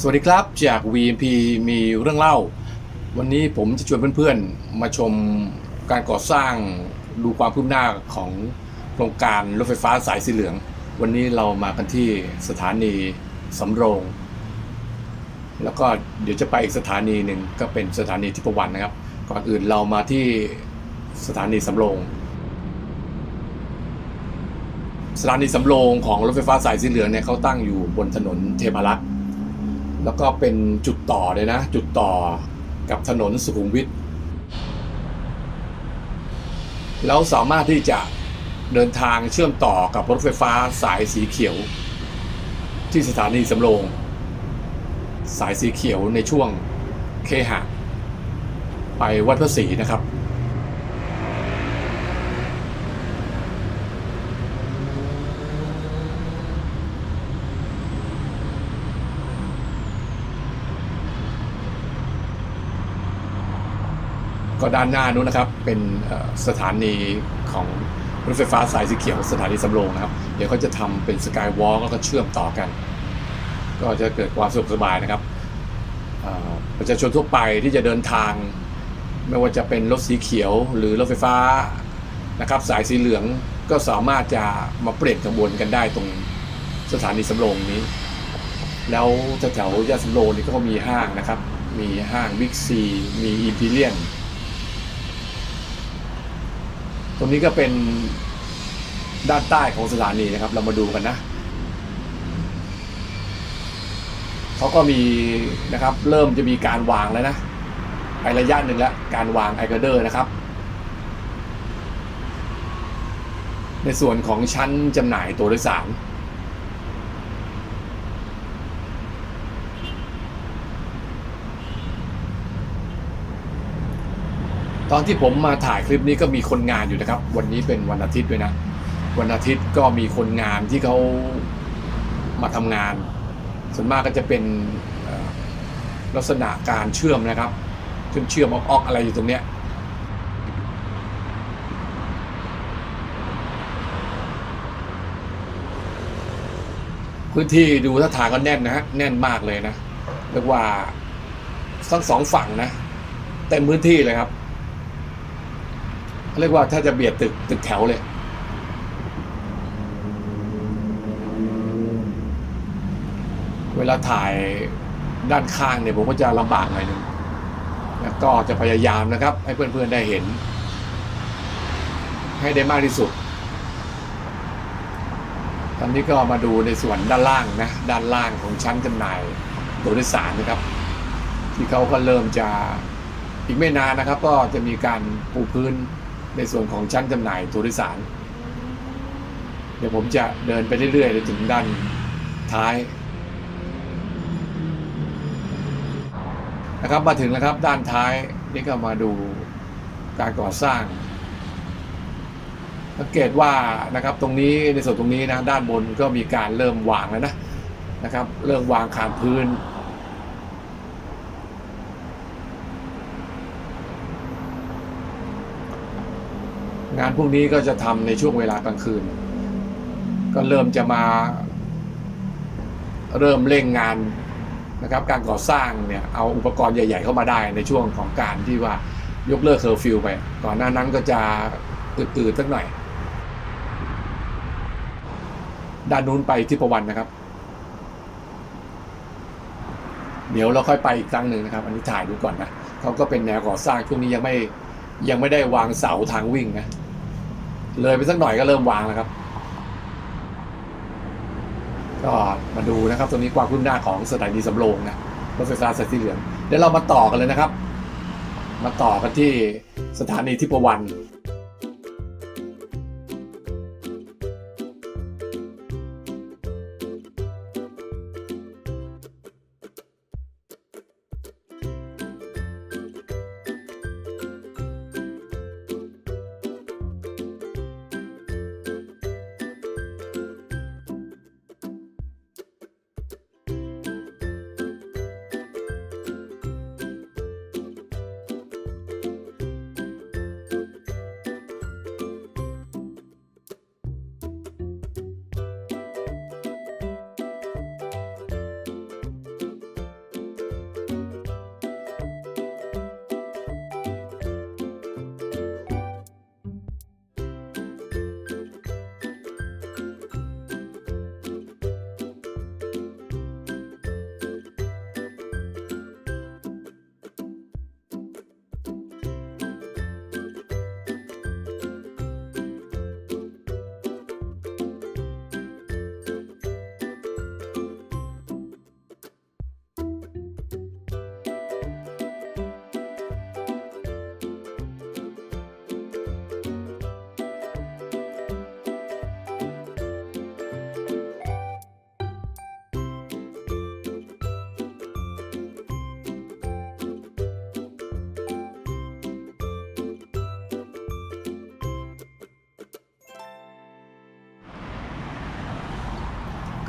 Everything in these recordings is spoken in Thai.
สวัสดีครับจาก VMP มีเรื่องเล่า วันนี้ผมจะชวนเพื่อนๆ มาชมการก่อสร้างดูความคืบหน้าของโครงการรถไฟฟ้าสายสีเหลือง วันนี้เรามากันที่สถานีสำโรง แล้วก็เดี๋ยวจะไปอีกสถานีหนึ่งก็เป็นสถานีทิพวรรณนะครับ ก่อนอื่นเรามาที่สถานีสำโรง สถานีสำโรงของรถไฟฟ้าสายสีเหลืองเนี่ยเขาตั้งอยู่บนถนนเทพารักษ์ แล้วก็เป็นจุดต่อเลยนะ จุดต่อกับถนนสุขุมวิทแล้วสามารถที่จะเดินทางเชื่อมต่อกับรถไฟฟ้าสายสีเขียว ที่สถานีสำโรง สายสีเขียวในช่วงเคหะ ไปวัดพระศรีนะครับ ก็ด้านหน้านู้นนะครับเป็นสถานีของรถไฟฟ้าสายสีเขียวสถานีสำโรงนะครับ เดี๋ยวเขาจะทำเป็นสกายวอล์กแล้วก็เชื่อมต่อกัน ก็จะเกิดความสะดวกสบายนะครับประชาชนทั่วไปที่จะเดินทาง ไม่ว่าจะเป็นรถสีเขียวหรือรถไฟฟ้านะครับสายสีเหลืองก็สามารถจะมาเปลี่ยนขบวนกันได้ตรงสถานีสำโรงนี้ แล้วแถวๆยาสำโรงนี่ก็มีห้างนะครับ มีห้างวิกซี มีอิมพีเรียน ตรงนี้ก็เป็นด้านใต้ของสถานีนะครับ เรามาดูกันนะเขาก็มีนะครับ เริ่มจะมีการวางแล้วนะไประยะหนึ่งแล้วการวางไอเกอร์เดอร์นะครับ ในส่วนของชั้นจำหน่ายตัวโดยสาร ตอนที่ผมมาถ่ายคลิปนี้ก็มีคนงานอยู่นะครับ วันนี้เป็นวันอาทิตย์ด้วยนะ วันอาทิตย์ก็มีคนงานที่เขามาทำงาน ส่วนมากก็จะเป็นลักษณะการเชื่อมนะครับเชื่อมเชื่อมออกๆอะไรอยู่ตรงเนี้ยพื้นที่ดูท่าทางก็แน่นนะฮะแน่นมากเลยนะเรียกว่าทั้งสองฝั่งนะเต็มพื้นที่เลยครับ เรียกว่าถ้าจะเบียดตึกตึกแถวเลย เวลาถ่ายด้านข้างเนี่ยผมก็จะลำบากหน่อยหนึงแล้วก็จะพยายามนะครับ ให้เพื่อนๆได้เห็น ให้ได้มากที่สุด ตอนนี้ก็มาดูในส่วนด้านล่างนะ ด้านล่างของชั้นจำหน่ายตัวโดยสารนะครับ ที่เขาก็เริ่มจะอีกไม่นานนะครับ ก็จะมีการปูพื้น ในส่วนของชั้นจำหน่ายตัวโดยสาร เดี๋ยวผมจะเดินไปเรื่อยๆไปถึงด้านท้ายนะครับมาถึงแล้วครับด้านท้ายนี่ก็มาดูการก่อสร้างสังเกตว่านะครับตรงนี้ในส่วนตรงนี้นะด้านบนก็มีการเริ่มวางแล้วนะนะครับ เริ่มวางคานพื้น งานพวกนี้ก็จะทำในช่วงเวลากลางคืน ก็เริ่มจะมา เริ่มเร่งงานนะครับ การก่อสร้างเนี่ยเอาอุปกรณ์ใหญ่ ๆ เข้ามาได้ในช่วงของการที่ว่ายกเลิกเคอร์ฟิวไป ก่อนหน้านั้นก็จะตื่นๆสักหน่อย ด้านนู้นไปที่ประวันนะครับ เดี๋ยวเราค่อยไปอีกครั้งหนึ่งนะครับ อันนี้ถ่ายดูก่อนนะเขาก็เป็นแนวก่อสร้างช่วงนี้ยังไม่ยังไม่ได้วางเสาทางวิ่งนะ เลยไปสักหน่อยก็เริ่มวางแล้วครับ ก็มาดูนะครับตรงนี้ความคืบหน้าของสถานีสำโรงนะรถไฟฟ้าสายสีเหลืองเดี๋ยวเรามาต่อกันเลยนะครับ มาต่อกันที่สถานีทิพวรรณ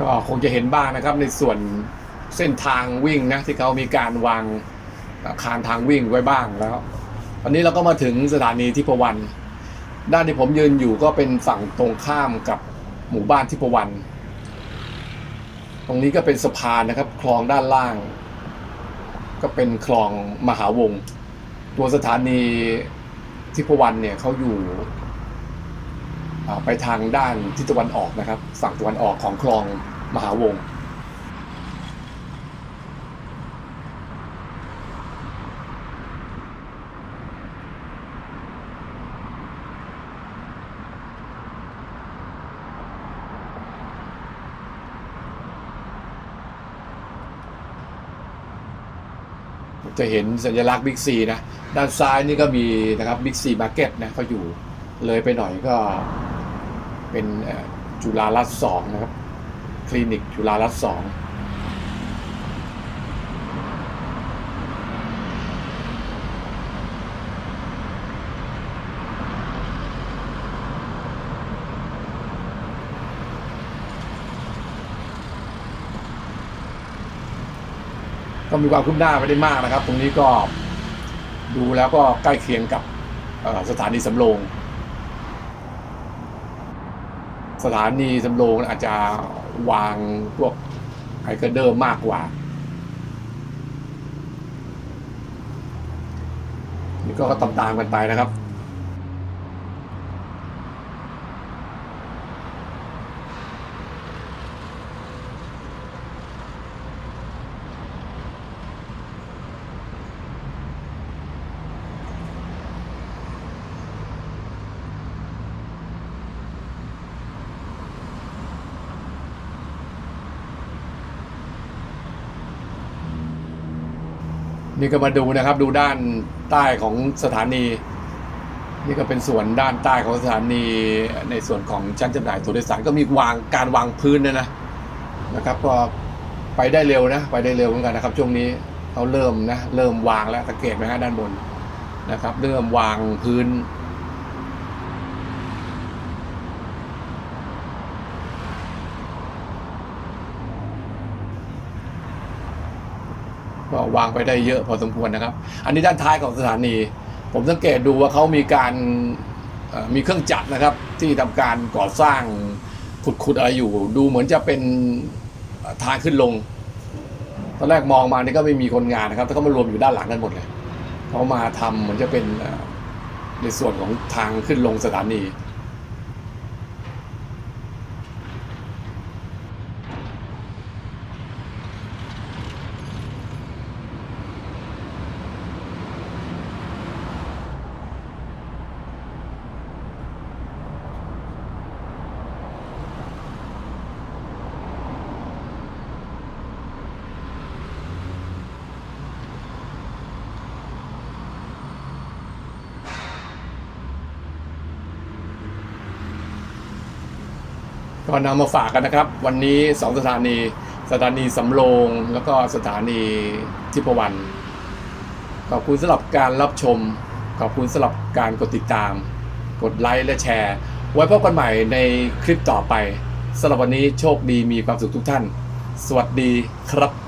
ก็คงจะเห็นบ้างนะครับในส่วนเส้นทางวิ่งนะที่เขามีการวางอาคารทางวิ่งไว้บ้างแล้ววันนี้เราก็มาถึงสถานีทิพวรรณด้านที่ผมยืนอยู่ก็เป็นฝั่งตรงข้ามกับหมู่บ้านทิพวรรณตรงนี้ก็เป็นสะพานนะครับ คลองด้านล่าง ก็เป็นคลองมหาวง ตัวสถานีทิพวรรณเนี่ยเขาอยู่ ไปทางด้านทิศตะวันออกนะครับ ฝั่งตะวันออกของคลองมหาวงศ์จะเห็นสัญลักษณ์บิ๊กซีนะ ด้านซ้ายนี่ก็มีนะครับบิ๊กซีมาร์เก็ตนะเขาอยู่เลยไปหน่อยก็ เป็นจุฬารัตน์สองนะครับ คลินิกจุฬารัตน์สองก็มีความคืบหน้าไม่ได้มากนะครับ ตรงนี้ก็ดูแล้วก็ใกล้เคียงกับสถานีสำโรง สถานีสำโรงอาจจะวางพวกไฮเกเดอร์มากกว่า นี่ก็ตามตามๆกันไปนะครับ นี่ก็มาดูนะครับ ดูด้านใต้ของสถานี นี่ก็เป็นส่วนด้านใต้ของสถานีในส่วนของชั้นจำหน่ายตัวโดยสารก็มีวางการวางพื้นนะนะนะครับ ก็ไปได้เร็วนะ ไปได้เร็วเหมือนกันนะครับ ช่วงนี้เขาเริ่มนะเริ่มวางแล้วสังเกตไหมฮะด้านบนนะครับ เริ่มวางพื้น ก็ วางไปได้เยอะพอสมควรนะครับ อันนี้ด้านท้ายของสถานี ผมสังเกตดูว่าเขามีการมีเครื่องจักรนะครับ ที่ทำการก่อสร้างขุดๆอะไรอยู่ ดูเหมือนจะเป็นทางขึ้นลงตอนแรกมองมานี่ก็ไม่มีคนงานนะครับแต่ก็มารวมอยู่ด้านหลังกันหมดเลยเขามาทำเหมือนจะเป็นในส่วนของทางขึ้นลงสถานี ก็นำมาฝากกันนะครับ วันนี้สองสถานี สถานีสำโรงแล้วก็สถานีทิพวรรณขอบคุณสำหรับการรับชม ขอบคุณสำหรับการกดติดตาม กดไลค์และแชร์ ไว้พบกันใหม่ในคลิปต่อไปสำหรับวันนี้โชคดีมีความสุขทุกท่าน สวัสดีครับ